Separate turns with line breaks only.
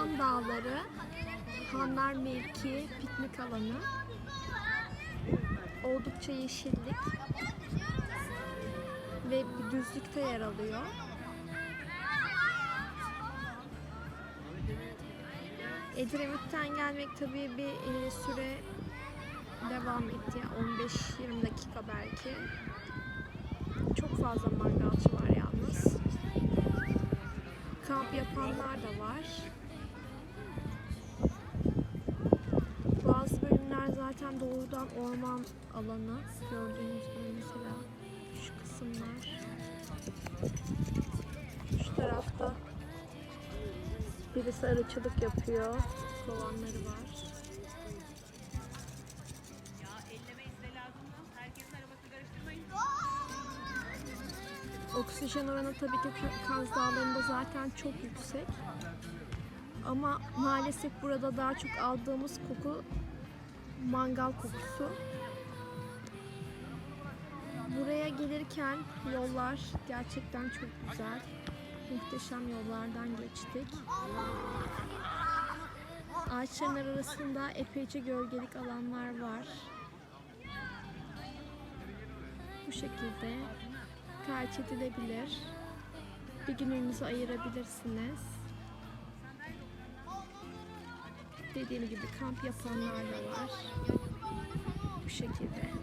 Dağları, Hanlar Mevki piknik alanı. Oldukça yeşillik ve bir düzlükte yer alıyor. Edremit'ten gelmek tabii bir e, süre devam etti. 15-20 dakika belki. Çok fazla mangalcı var yalnız. Kamp yapanlar da var. Zaten doğrudan orman alanı. Gördüğünüz gibi mesela şu kısımlar. Şu tarafta birisi arıcılık yapıyor. Kovanları var. Oksijen oranı tabii ki Kaz Dağları'nda zaten çok yüksek. Ama maalesef burada daha çok aldığımız koku mangal kokusu. Buraya gelirken yollar gerçekten çok güzel. Muhteşem yollardan geçtik. Ağaçların arasında epeyce gölgelik alanlar var. Bu şekilde tercih edilebilir. Bir gününüzü ayırabilirsiniz. Dediğim gibi kamp yapanlar da var. Bu şekilde.